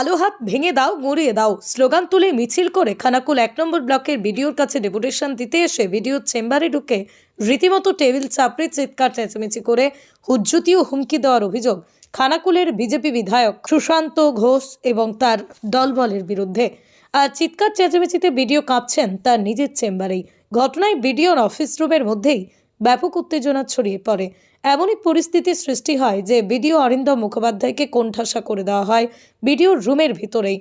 কালো হাত ভেঙে দাও, গড়িয়ে দাও। স্লোগান তুলে মিছিল করে খানাকুল এক নম্বর ব্লকের বিডিওর কাছে ডেপুটেশন দিতে এসে বিডিওর চেম্বারে ঢুকে রীতিমতো টেবিল চাপড়ে চিৎকার চেঁচামেচি করে হুজ্জুতি ও হুমকি দেওয়ার অভিযোগ খানাকুলের বিজেপি বিধায়ক সুশান্ত ঘোষ এবং তার দলবলের বিরুদ্ধে। আর চিৎকার চেঁচামেচিতে বিডিও কাঁপছেন তার নিজের চেম্বারেই। ঘটনায় বিডিওর অফিস রুমের মধ্যেই ব্যাপক উত্তেজনা ছড়িয়ে পড়ে। এমনই পরিস্থিতির সৃষ্টি হয় যে বিডিও অরিন্দম মুখোপাধ্যায়কে কোণঠাসা করে দেওয়া হয় বিডিওর রুমের ভিতরেই।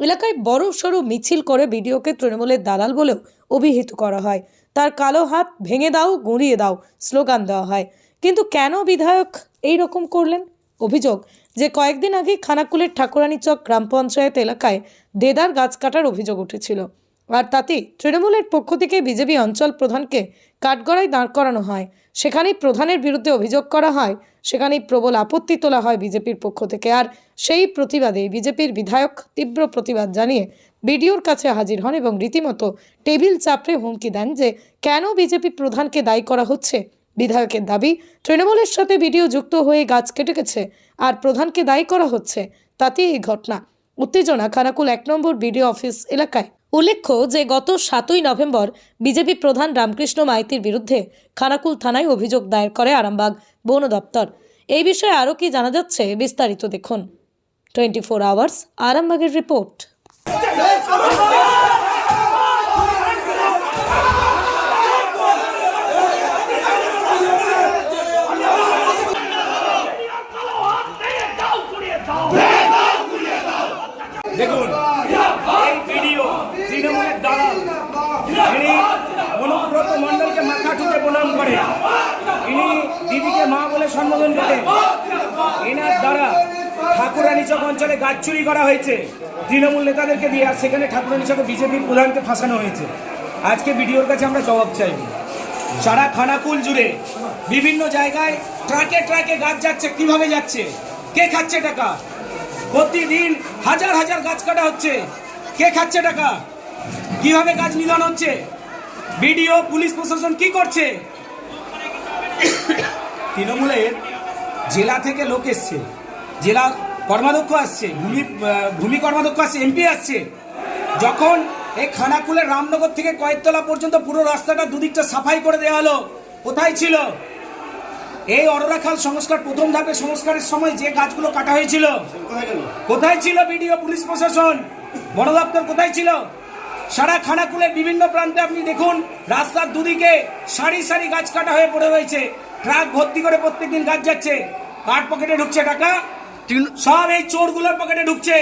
এলাকায় বড় সড়ো মিছিল করে বিডিওকে তৃণমূলের দালাল বলেও অভিহিত করা হয়। তার কালো হাত ভেঙে দাও, গুঁড়িয়ে দাও স্লোগান দেওয়া হয়। কিন্তু কেন বিধায়ক এই রকম করলেন? অভিযোগ, যে কয়েকদিন আগে খানাকুলের ঠাকুরানী চক গ্রাম পঞ্চায়েত এলাকায় দেদার গাছ কাটার অভিযোগ উঠেছিল। আর তাতে তৃণমূলের পক্ষ থেকে বিজেপি অঞ্চল প্রধানকে কাঠগড়ায় দাঁড় করানো হয়। সেখানেই প্রধানের বিরুদ্ধে অভিযোগ করা হয়, সেখানেই প্রবল আপত্তি তোলা হয় বিজেপির পক্ষ থেকে। আর সেই প্রতিবাদে বিজেপির বিধায়ক তীব্র প্রতিবাদ জানিয়ে বিডিওর কাছে হাজির হন এবং রীতিমতো টেবিল চাপড়ে হুমকি দেন যে, কেন বিজেপি প্রধানকে দায়ী করা হচ্ছে? বিধায়কের দাবি, তৃণমূলের সাথে বিডিও যুক্ত হয়ে গাছ কেটে গেছে, আর প্রধানকে দায়ী করা হচ্ছে। তাতে এই ঘটনা। উত্তেজনা, খানাকুল এক নম্বর বিডিও অফিস এলাকায়। উল্লেখ্য যে, গত সাতই নভেম্বর বিজেপি প্রধান রামকৃষ্ণ মাইতির বিরুদ্ধে খানাকুল থানায় অভিযোগ দায়ের করে আরামবাগ বন দপ্তর। এই বিষয়ে আরও কি জানা যাচ্ছে, বিস্তারিত দেখুন। টোয়েন্টি ফোর আওয়ার্স, আরামবাগের রিপোর্ট দেখুন এই ভিডিও তৃণমূলের দালাল ইনি অনুব্রত মণ্ডলকে মাথা ঠুকে প্রণাম করে ইনি দিদিকে মা বলে সম্বোধন করে। এনার দ্বারা ঠাকুরানীচক অঞ্চলে গাছ চুরি করা হয়েছে, তৃণমূল নেতাদেরকে দিয়ে, আর সেখানে ঠাকুরানীচকে বিজেপির প্রধানকে ফাঁসানো হয়েছে। আজকে ভিডিওর কাছে আমরা জবাব চাইব সারা খানাকুল জুড়ে বিভিন্ন জায়গায় ট্রাকে ট্রাকে গাছ যাচ্ছে, কীভাবে যাচ্ছে? কে খাচ্ছে টাকা? প্রতিদিন হাজার হাজার গাছ কাটা হচ্ছে। কে খাচ্ছে টাকা? কীভাবে গাছ নিধন হচ্ছে? বিডিও, পুলিশ প্রশাসন কি করছে? তৃণমূলের জেলা থেকে লোক এসছে। জেলা কর্মাধ্যক্ষ আসছে ভূমি ভূমি কর্মাধ্যক্ষ আসছে এমপি আসছে। যখন এই খানাকুলের রামনগর থেকে কয়েকতলা পর্যন্ত পুরো রাস্তাটা দুদিকটা সাফাই করে দেওয়া হলো কোথায় ছিল? এই অররাখাল সংস্কার প্রথম ধাপে সংস্কারের সময় যে গাছগুলো কাটা হয়েছিল কোথায় ছিল বিডিও পুলিশ প্রশাসন? বন দপ্তর কোথায় ছিল? সারা খানাকুলের বিভিন্ন প্রান্তে আপনি দেখুন রাস্তার দুদিকে সারি সারি গাছ কাটা হয়ে পড়ে রয়েছে। ট্রাক ভর্তি করে প্রত্যেকদিন গাছ যাচ্ছে। কার পকেটে ঢুকছে টাকা? সব এই চোরগুলোর পকেটে ঢুকছে।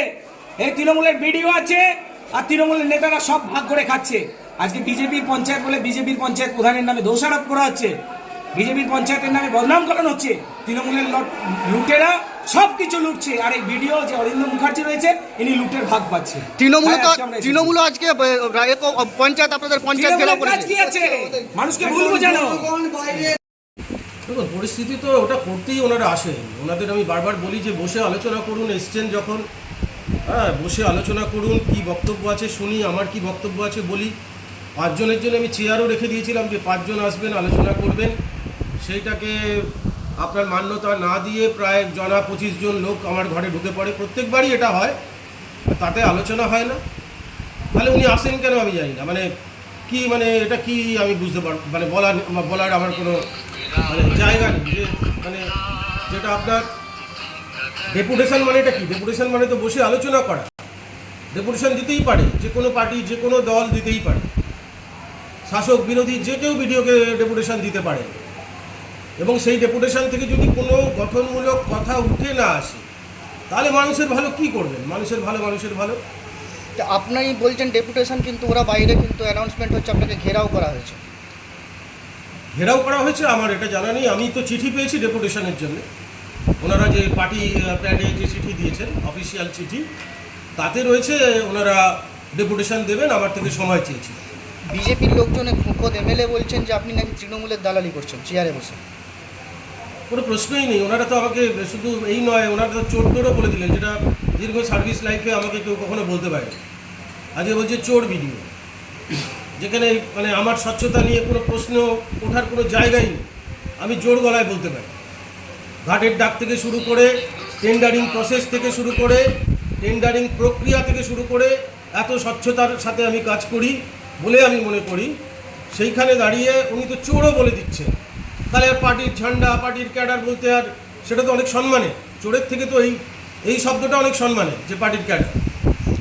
এই তৃণমূলের বিডিও আছে আর তৃণমূলের নেতারা সব ভাগ করে খাচ্ছে। আজকে বিজেপির পঞ্চায়েত বলে বিজেপির পঞ্চায়েত প্রধানের নামে দোষারোপ করা হচ্ছে। বিজেপির পঞ্চায়েতের নামে বদনাম করানো হচ্ছে। তৃণমূলের লট- লুটেরা সব কিছু লুটছে। আর এই ভিডিও যে অরিন্দ মুখার্জি রয়েছে ইনি লুটের ভাগ পাচ্ছে। তৃণমূল তাই তো আজকে। তৃণমূল পঞ্চায়েত আপনাদের পঞ্চায়েত কাজ মানুষকে ভুল বোঝানো। দেখুন, পরিস্থিতি তো ওটা করতেই ওনারা আসেন। ওনাদের আমি বারবার বলি যে, বসে আলোচনা করুন, এসছেন যখন। হ্যাঁ বসে আলোচনা করুন, কি বক্তব্য আছে শুনি, আমার কি বক্তব্য আছে বলি। পাঁচজনের জন্য আমি চেয়ারও রেখে দিয়েছিলাম যে, পাঁচজন আসবেন, আলোচনা করবেন। সেইটাকে আপনার মান্যতা না দিয়ে প্রায় জনা পঁচিশ জন লোক আমার ঘরে ঢুকে পড়ে। প্রত্যেকবারই এটা হয় তাতে আলোচনা হয় না। তাহলে উনি আসেন কেন আমি জানি না। মানে কি মানে এটা কি আমি বুঝতে পার মানে বলার বলার আমার কোনো মানে জায়গা নেই, যে মানে যেটা আপনার ডেপুটেশন মানে এটা কি? ডেপুটেশন মানে তো বসে আলোচনা করা। ডেপুটেশন দিতেই পারে, যে কোনো পার্টি, যে কোনো দল দিতেই পারে। শাসক, বিরোধী, যে কেউ ভিডিওকে ডেপুটেশন দিতে পারে। এবং সেই ডেপুটেশন থেকে যদি কোনো গঠনমূলক কথা উঠে না আসে, তাহলে মানুষের ভালো কি করবেন? মানুষের ভালো মানুষের ভালো। আপনি বলছেন ডেপুটেশন কিন্তু ওরা বাইরে কিন্তু অ্যানাউন্সমেন্ট হচ্ছে, আপনাকে ঘেরাও করা হয়েছে। ঘেরাও করা হয়েছে আমার এটা জানা নেই। আমি তো চিঠি পেয়েছি ডেপুটেশনের জন্য। ওনারা যে পার্টি প্যাডে যে চিঠি দিয়েছেন অফিসিয়াল চিঠি তাতে রয়েছে ওনারা ডেপুটেশন দেবেন আমার থেকে সময় চেয়েছি বিজেপির লোকজন খোদ এমএলএ বলছেন যে আপনি নাকি তৃণমূলের দালালি করছেন চেয়ারে বসে। কোনো প্রশ্নই নেই ওনারা তো আমাকে শুধু এই নয় ওনারা তো চোর টোরও বলে দিলেন যেটা দীর্ঘ সার্ভিস লাইফে আমাকে কেউ কখনো বলতে পারে আজকে বলছে চোর ভিডিও। যেখানে মানে আমার স্বচ্ছতা নিয়ে কোনো প্রশ্ন ওঠার কোনো জায়গাই নেই। আমি জোর গলায় বলতে পারি। ঘাটের ডাক থেকে শুরু করে টেন্ডারিং প্রসেস থেকে শুরু করে টেন্ডারিং প্রক্রিয়া থেকে শুরু করে এত স্বচ্ছতার সাথে আমি কাজ করি বলে আমি মনে করি। সেইখানে দাঁড়িয়ে উনি তো চোরও বলে দিচ্ছেন। তাহলে আর পার্টির ঝান্ডা, পার্টির ক্যাডার বলতে আর সেটা তো অনেক সম্মানে চোরের থেকে তো এই এই শব্দটা অনেক সম্মানে যে পার্টির ক্যাডার।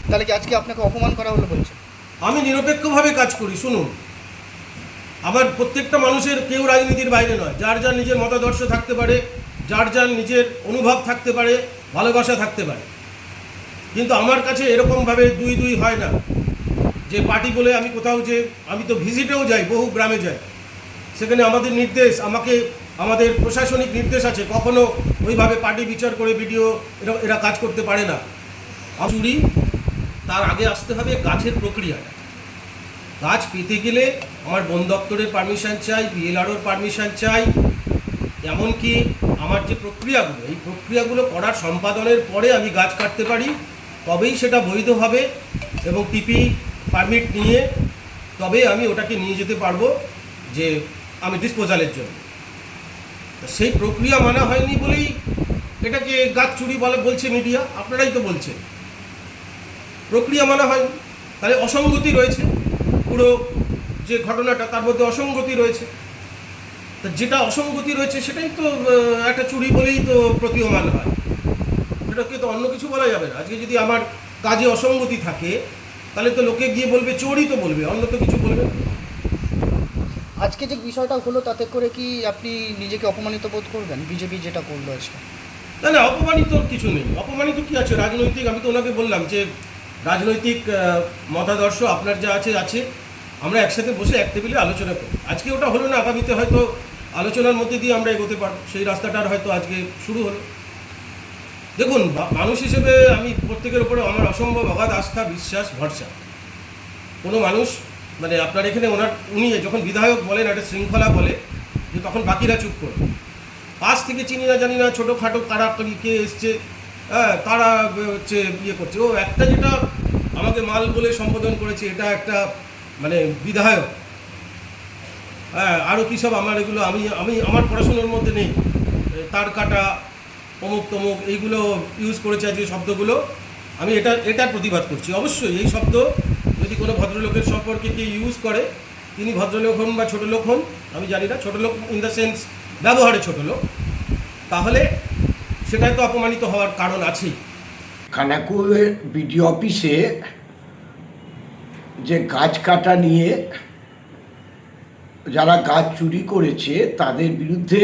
তাহলে কি আজকে আপনাকে অপমান করা হলো বলছেন? আমি নিরপেক্ষভাবে কাজ করি, শুনুন। আমার প্রত্যেকটা মানুষের কেউ রাজনীতির বাইরে নয়। যার যার নিজের মতাদর্শ থাকতে পারে, যার যার নিজের অনুভব থাকতে পারে, ভালোবাসা থাকতে পারে। কিন্তু আমার কাছে এরকমভাবে দুই দুই হয় না। যে পার্টি বলে আমি কোথাও যে, আমি তো ভিজিটেও যাই, বহু গ্রামে যাই। সেখানে আমাদের নির্দেশ, আমাকে, আমাদের প্রশাসনিক নির্দেশ আছে, কখনো ওইভাবে পার্টি বিচার করে, ভিডিও, এরা এরা কাজ করতে পারে না। চুরি তার আগে আসতে হবে গাছের প্রক্রিয়াটা। গাছ পেতে গেলে আমার বন দপ্তরের পারমিশন চাই বিএলআরওর পারমিশন চাই, এমনকি আমার যে প্রক্রিয়াগুলো, এই প্রক্রিয়াগুলো করার সম্পাদনের পরে আমি গাছ কাটতে পারি, তবেই সেটা বৈধ হবে এবং টিপি পারমিট নিয়ে তবে আমি ওটাকে নিয়ে যেতে পারব যে আমি ডিসপোজালের জন্য। সেই প্রক্রিয়া মানা হয়নি বলেই এটাকে গাছ চুরি বলে বলছে মিডিয়া আপনারাই তো বলছেন। প্রক্রিয়া মানা হয়নি। তাহলে অসঙ্গতি রয়েছে। পুরো যে ঘটনাটা তার মধ্যে অসঙ্গতি রয়েছে। তা যেটা অসঙ্গতি রয়েছে সেটাই তো একটা চুরি বলেই তো প্রতীয়মান হয়। সেটাকে তো অন্য কিছু বলা যাবে না। আজকে যদি আমার কাজে অসঙ্গতি থাকে তাহলে তো লোকে গিয়ে বলবে চোরই তো বলবে অন্য তো কিছু বলবে আজকে যে বিষয়টা হলো তাতে করে কি আপনি নিজেকে অপমানিত বোধ করবেন? বিজেপি যেটা করল আজকে? না না অপমানিত কিছু নেই। অপমানিত কি আছে? রাজনৈতিক আমি তো ওনাকে বললাম যে রাজনৈতিক মতাদর্শ আপনার যা আছে আছে। আমরা একসাথে বসে এক টেবিলে আলোচনা করি। আজকে ওটা হলো না, আগামীতে হয়তো আলোচনার মধ্যে দিয়ে আমরা এগোতে পারব। সেই রাস্তাটার হয়তো আজকে শুরু হলো। দেখুন মানুষ হিসেবে আমি প্রত্যেকের উপরে আমার অসম্ভব অগাধ আস্থা, বিশ্বাস, ভরসা। কোনো মানুষ মানে আপনার এখানে ওনার, উনি যখন বিধায়ক বলেন, একটা শৃঙ্খলা বলে, যে তখন বাকিরা চুপ করে। পাশ থেকে চিনি না জানি না, ছোটোখাটো কারা কি- এসছে হ্যাঁ তারা হচ্ছে ইয়ে করছে। ও একটা যেটা আমাকে মাল বলে সম্বোধন করেছে, এটা একটা মানে বিধায়ক। হ্যাঁ আরও কী সব আমার এগুলো, আমি আমি, আমার পড়াশোনার মধ্যে নেই। তার কাটা, অমুক তমুক, এইগুলো ইউজ করেছে আজকে শব্দগুলো। আমি এটা, এটার প্রতিবাদ করছি। অবশ্যই, এই শব্দ যদি কোনো ভদ্রলোকের সম্পর্কে কেউ ইউজ করে, তিনি ভদ্রলোক হন বা ছোটো লোক হন, আমি জানি না, ছোটো লোক ইন দ্য সেন্স ব্যবহারে ছোটো লোক, তাহলে সেটাই তো অপমানিত হওয়ার কারণ আছেই। খানাকুলের বিডিও অফিসে যে গাছ কাটা নিয়ে যারা গাছ চুরি করেছে, তাদের বিরুদ্ধে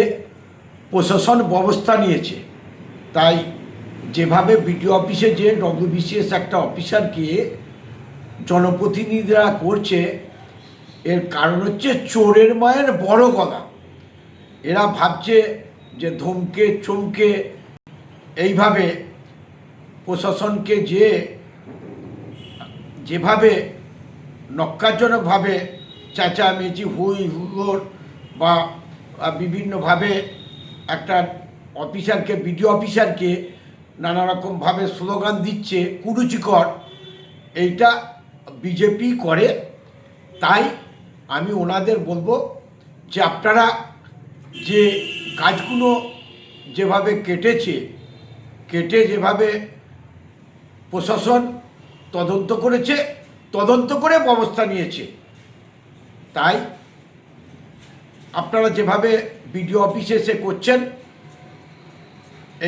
প্রশাসন ব্যবস্থা নিয়েছে। তাই যেভাবে বিডিও অফিসে যে ডব্লিউবিসিএস একটা অফিসারকে জনপ্রতিনিধিরা করছে, এর কারণ হচ্ছে চোরের মায়ের বড় গলা। এরা ভাবছে যে ধমকে, চমকে, এইভাবে প্রশাসনকে যে যেভাবে নক্কারজনকভাবে চেঁচামেচি হুই হুল্লোড় বা বিভিন্নভাবে একটা অফিসারকে, বিডিও অফিসারকে নানা রকমভাবে স্লোগান দিচ্ছে কুরুচিকর, এইটা বিজেপি করে। তাই আমি ওনাদের বলব যে আপনারা যে গাছগুলো যেভাবে কেটেছে, কেটে যেভাবে প্রশাসন তদন্ত করেছে, তদন্ত করে ব্যবস্থা নিয়েছে। তাই আপনারা যেভাবে বিডিও অফিসে এসে করছেন,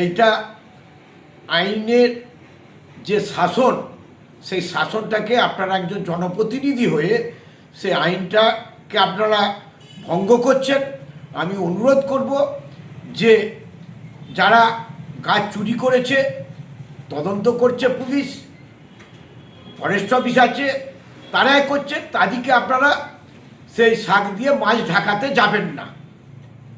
এইটা আইনের যে শাসন, সেই শাসনটাকে আপনারা একজন জনপ্রতিনিধি হয়ে সেই আইনটাকে আপনারা ভঙ্গ করছেন। আমি অনুরোধ করব যে যারা গাছ চুরি করেছে তদন্ত করছে পুলিশ। ফরেস্ট অফিস আছে, তারাই করছে, তাদেরকে আপনারা সেই শাক দিয়ে মাছ ঢাকাতে যাবেন না।